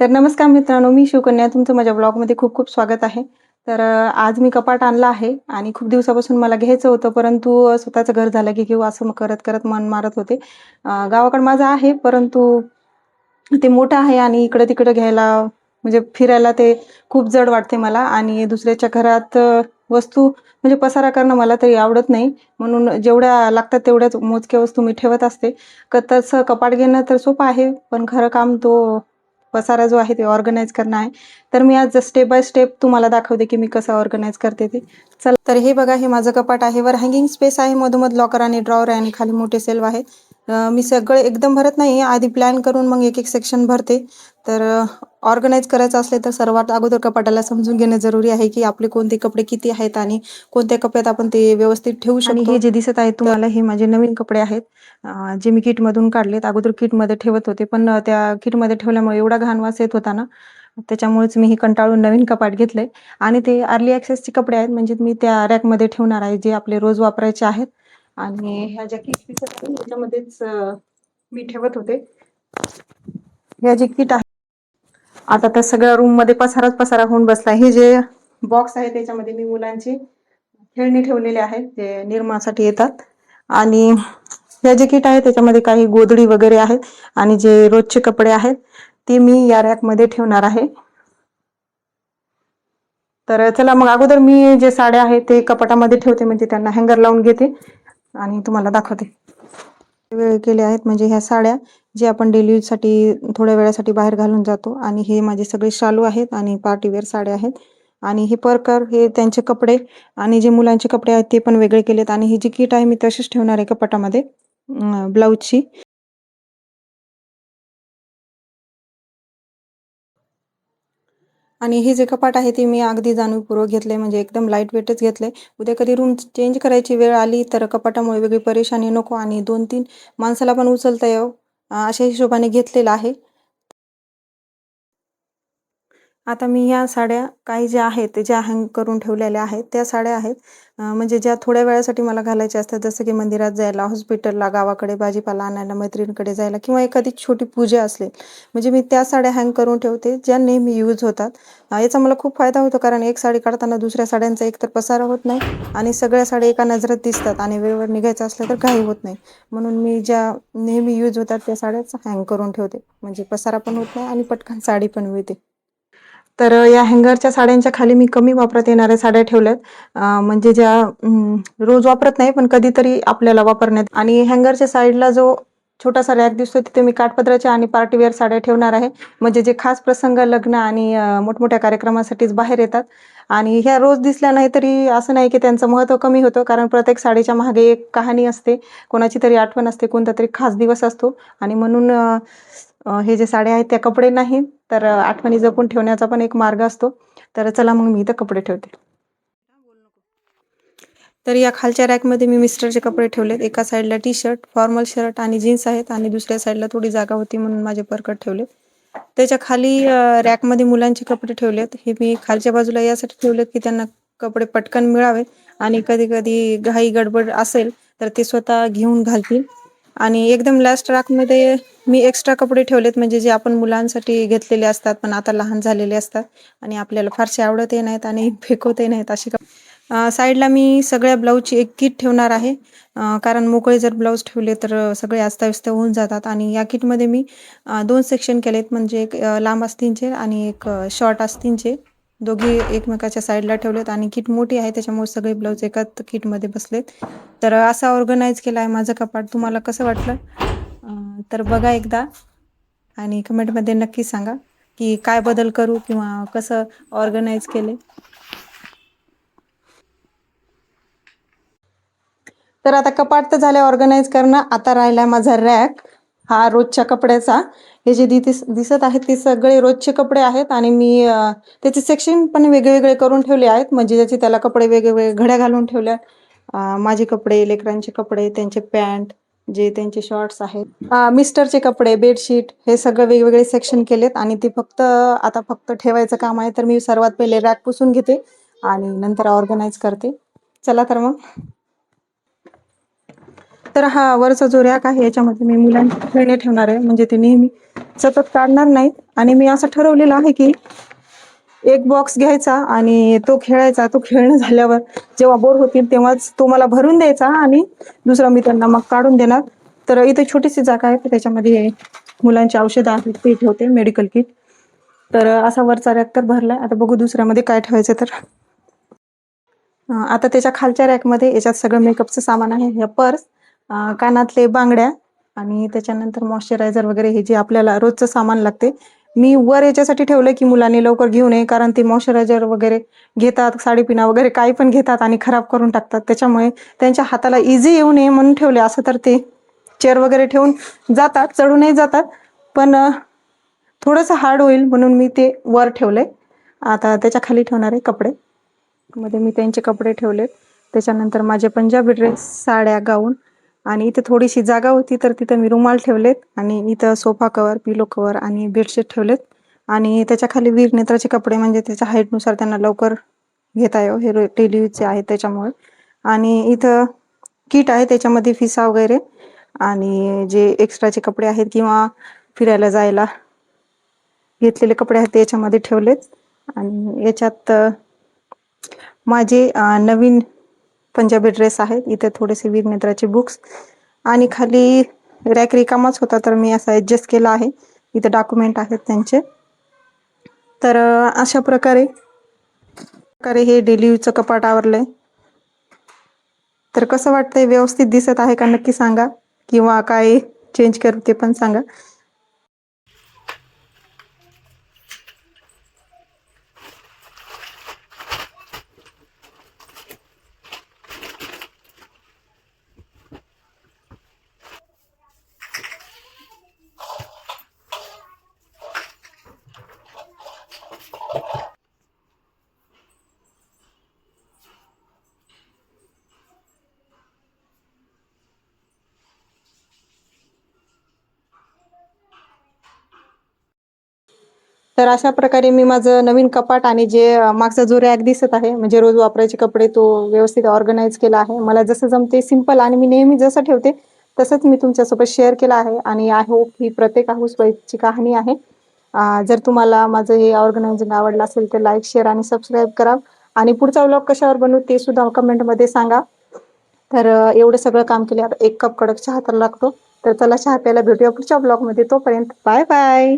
तर नमस्कार मित्रांनो मी शिवकन्या. तुमचं माझ्या ब्लॉगमध्ये खूप खूप स्वागत आहे. तर आज मी कपाट आणला आहे आणि खूप दिवसापासून मला घ्यायचं होतं परंतु स्वतःचं घर झालं की घेऊ असं मग करत करत मन मारत होते. गावाकडं माझं आहे परंतु ते मोठं आहे आणि इकडं तिकडं घ्यायला म्हणजे फिरायला ते खूप जड वाटते मला आणि दुसऱ्याच्या घरात वस्तू म्हणजे पसारा करणं मला तरी आवडत नाही. म्हणून जेवढ्या लागतात तेवढ्याच मोजक्या वस्तू मी ठेवत असते. क तसं कपाट घेणं तर सोपं आहे पण खरं काम तो पसारा जो आहे ते ऑर्गनाईज करणं आहे. तर मी आज स्टेप बाय स्टेप तुम्हाला दाखवते की मी कसं ऑर्गनाईज करते ते. चल तर हे बघा हे माझं कपाट आहे. वर हँगिंग स्पेस आहे. मधोमध लॉकर आणि ड्रॉवर आहे आणि खाली मोठे सेल्फ आहेत. मी सगळं एकदम भरत नाही. आधी प्लॅन करून मग एक एक सेक्शन भरते. तर ऑर्गनाईज करायचं असले तर सर्वात अगोदर कपाटाला समजून घेणं जरुरी आहे की आपले कोणते कपडे किती आहेत आणि कोणत्या कपड्यात आपण ते व्यवस्थित ठेवू शकतो हे जे दिसत आहे तुम्हाला हे माझे नवीन कपडे आहेत. जे मी किटमधून काढलेत. अगोदर किटमध्ये ठेवत होते पण त्या किटमध्ये ठेवल्यामुळे एवढा घाण वास येत होता ना त्याच्यामुळेच मी हे कंटाळून नवीन कपाट घेतलंय. आणि ते अर्ली ॲक्सेसचे कपडे आहेत. म्हणजे मी त्या रॅकमध्ये ठेवणार आहे जे आपले रोज वापरायचे आहेत. आणि ह्या ज्या किट अं, मी ठेवत होते. ह्या जे किट आहे आता तर सगळ्या रूममध्ये पसाराच पसारा होऊन बसला. हे जे बॉक्स आहे त्याच्यामध्ये मी मुलांची खेळणी ठेवलेली आहेत जे निर्मासाठी येतात. आणि ह्या जे किट आहे त्याच्यामध्ये काही गोधडी वगैरे आहेत आणि जे रोजचे कपडे आहेत ते मी या रॅकमध्ये ठेवणार आहे. तर चला मग अगोदर मी जे साड्या आहेत ते कपाटामध्ये ठेवते म्हणजे त्यांना हँगर लावून घेते. आणि तुम्हाला दाखवते. वेळ केले आहेत म्हणजे ह्या साड्या जे आपण डेली यूजसाठी थोड्या वेळासाठी बाहेर घालून जातो आणि हे माझे सगळे शालू आहेत आणि पार्टीवेअर साड्या आहेत. आणि हे परकर हे त्यांचे कपडे आणि जे मुलांचे कपडे आहेत ते पण वेगळे केलेत. आणि ही जी किट आहे मी तशीच ठेवणार आहे कपाटामध्ये ब्लाऊजची आणि हे जे कपाट आहे ते मी अगदी जाणीवपूर्वक घेतले म्हणजे एकदम लाइट वेटच घेतले उद्या कधी रूम चेंज करायची वेळ आली तर कपाटामुळे वेगळी परेशानी नको आणि दोन तीन माणसाला पण उचलता यावं अशा हिशोबाने घेतलेलं आहे. आता मी ह्या साड्या काही ज्या आहेत ज्या हँग करून ठेवलेल्या आहेत त्या साड्या आहेत. म्हणजे ज्या थोड्या वेळासाठी मला घालायच्या असतात जसं की मंदिरात जायला हॉस्पिटलला गावाकडे भाजीपाला आणायला मैत्रिणीकडे जायला किंवा एखादी छोटी पूजा असले म्हणजे मी त्या साड्या हँग करून ठेवते ज्या नेहमी यूज होतात. याचा मला खूप फायदा होतो कारण एक साडी काढताना दुसऱ्या साड्यांचा एकतर पसारा होत नाही आणि सगळ्या साड्या एका नजरात दिसतात आणि वेळेवर निघायचं असलं तर काही होत नाही. म्हणून मी ज्या नेहमी यूज होतात त्या साड्याच हँग करून ठेवते. म्हणजे पसारा पण होत नाही आणि पटकन साडी पण मिळते. तर या हँगरच्या साड्यांच्या खाली मी कमी वापरात येणाऱ्या साड्या ठेवल्यात. म्हणजे ज्या रोज वापरत नाही पण कधीतरी आपल्याला वापरण्यात आणि हँगरच्या साईडला जो छोटासा रॅक दिसतो तिथे मी काठपदराच्या आणि पार्टीवेअर साड्या ठेवणार आहे. म्हणजे जे खास प्रसंग लग्न आणि मोठमोठ्या कार्यक्रमासाठीच बाहेर येतात. आणि ह्या रोज दिसल्या नाही तरी असं नाही की त्यांचं महत्त्व कमी होतं कारण प्रत्येक साडीच्या मागे एक कहाणी असते. कोणाची तरी आठवण असते कोणता तरी खास दिवस असतो. आणि म्हणून हे जे साड्या आहेत त्या कपडे नाही तर आठवणी जपून ठेवण्याचा पण एक मार्ग असतो. तर चला मग मी इथं कपडे ठेवते. तर या खालच्या रॅकमध्ये मी मिस्टरचे कपडे ठेवलेत. एका साईडला टी शर्ट फॉर्मल शर्ट आणि जीन्स आहेत आणि दुसऱ्या साईडला थोडी जागा होती म्हणून माझे परकट ठेवलेत. त्याच्याखाली रॅकमध्ये मुलांचे कपडे ठेवलेत. हे मी खालच्या बाजूला यासाठी ठेवलेत की त्यांना कपडे पटकन मिळावे आणि कधी कधी घाई गडबड असेल तर ते स्वतः घेऊन घालतील. आणि एकदम लास्ट रॅकमध्ये मी एक्स्ट्रा कपडे ठेवलेत म्हणजे जे आपण मुलांसाठी घेतलेले असतात पण आता लहान झालेले असतात आणि आपल्याला फारसे आवडतही नाहीत आणि फेकवतही नाहीत असे कप साईडला मी सगळ्या ब्लाऊजची एक किट ठेवणार आहे. कारण मोकळे जर ब्लाऊज ठेवले तर सगळे अस्ताव्यस्त होऊन जातात आणि या किटमध्ये मी दोन सेक्शन केलेत म्हणजे एक लांब असतींचे आणि एक शॉर्ट असतींचे दोघी एकमेकाच्या साईडला ठेवलेत आणि किट मोठी आहे त्याच्यामुळे सगळे ब्लाऊज एकाच किटमध्ये बसलेत. तर असा ऑर्गनाईज केला आहे माझं कपाट. तुम्हाला कसं वाटलं? तर बघा एकदा आणि कमेंटमध्ये नक्की सांगा की काय बदल करू किंवा कसं ऑर्गनाईज केले. तर आता कपाट तर झालं ऑर्गनाईज करणं. आता राहिला माझा रॅक हा रोजच्या कपड्याचा. हे जे दिस दिसत आहेत ते सगळे रोजचे कपडे आहेत आणि मी त्याचे सेक्शन पण वेगळे वेगळे करून ठेवले आहेत. म्हणजे ज्याचे त्याला कपडे वेगवेगळे घड्या घालून ठेवल्या माझे कपडे लेकरांचे कपडे त्यांचे पॅन्ट जे त्यांचे शॉर्ट्स आहेत. मिस्टरचे कपडे बेडशीट हे सगळे वेगवेगळे सेक्शन केलेत आणि ते फक्त आता फक्त ठेवायचं काम आहे तर मी सर्वात पहिले रॅक पुसून घेते आणि नंतर ऑर्गनाईज करते. चला तर मग. तर हा वरचा जो रॅक आहे याच्यामध्ये मी मुलांची खेळणे ठेवणार आहे. म्हणजे ते नेहमी सतत काढणार नाहीत. आणि मी असं ठरवलेलं आहे की एक बॉक्स घ्यायचा आणि तो खेळायचा. तो खेळणं झाल्यावर जेव्हा बोर होतील तेव्हाच तो मला भरून द्यायचा आणि दुसरा मी त्यांना मग काढून देणार. तर इथे छोटीशी जागा आहे. त्याच्यामध्ये मुलांची औषधं आहेत ते ठेवते मेडिकल किट तर असा वरचा रॅक तर भरलाय. आता बघू दुसऱ्यामध्ये काय ठेवायचं तर. आता त्याच्या खालच्या रॅकमध्ये याच्यात सगळं मेकअपचं सामान आहे. हे पर्स. कानातले बांगड्या आणि त्याच्यानंतर मॉइश्चरायझर वगैरे हे जे आपल्याला रोजचं सामान लागते मी वर याच्यासाठी ठेवलंय की मुलांनी लवकर घेऊ नये कारण ते मॉइश्चरायझर वगैरे घेतात साडीपिना वगैरे काही पण घेतात आणि खराब करून टाकतात. त्याच्यामुळे त्यांच्या हाताला इझी येऊ नये म्हणून ठेवले. असं तर ते चेअर वगैरे ठेवून जातात चढूनही जातात पण थोडंसं हार्ड होईल म्हणून मी ते वर ठेवले आता त्याच्याखाली ठेवणार आहे कपडे. मध्ये मी त्यांचे कपडे ठेवलेत. त्याच्यानंतर माझे पंजाबी ड्रेस साड्या गाऊन आणि इथे थोडीशी जागा होती तर तिथं मी रुमाल ठेवलेत आणि इथं सोफा कवर पिलो कवर आणि बेडशीट ठेवलेत. आणि त्याच्याखाली वीर नेत्राचे कपडे म्हणजे त्याच्या हाईटनुसार त्यांना लवकर घेता येऊ हे डेली यूजचे आहेत त्याच्यामुळे. आणि इथं किट आहे त्याच्यामध्ये फिसा वगैरे. आणि जे एक्स्ट्राचे कपडे आहेत किंवा फिरायला जायला घेतलेले कपडे आहेत ते याच्यामध्ये ठेवलेत. आणि याच्यात माझे नवीन पंजाबी ड्रेस आहेत. इथे थोडेसे वीर नेत्राचे बुक्स आणि खाली रॅक रिकामाच होता तर मी असा ॲडजस्ट केला आहे. इथे डॉक्युमेंट आहेत त्यांचे. तर अशा प्रकारे प्रकारे हे डेली यूजचं कपाट आवरलंय. तर कसं वाटतंय? व्यवस्थित दिसत आहे का? नक्की सांगा. किंवा काय चेंज करू ते पण सांगा. तर अशा प्रकारे मी माझं नवीन कपाट आणि जे मागचा जो रॅक दिसत आहे म्हणजे रोज वापरायचे कपडे तो व्यवस्थित ऑर्गनाईज केला आहे. मला जसं जमते सिंपल आणि मी नेहमी जसं ठेवते तसंच मी तुमच्यासोबत शेअर केलं आहे आणि आय होप ही प्रत्येक हाऊसवाईफची कहाणी आहे. जर तुम्हाला माझं हे ऑर्गनायझिंग आवडलं असेल तर लाईक शेअर आणि सबस्क्राईब करा आणि पुढचा व्लॉग कशावर बनवू ते सुद्धा कमेंटमध्ये सांगा. तर एवढं सगळं काम केल्यावर एक कप कडक चहा तर लागतो. तर चला चहा प्यायला भेटूया पुढच्या ब्लॉगमध्ये तोपर्यंत बाय बाय.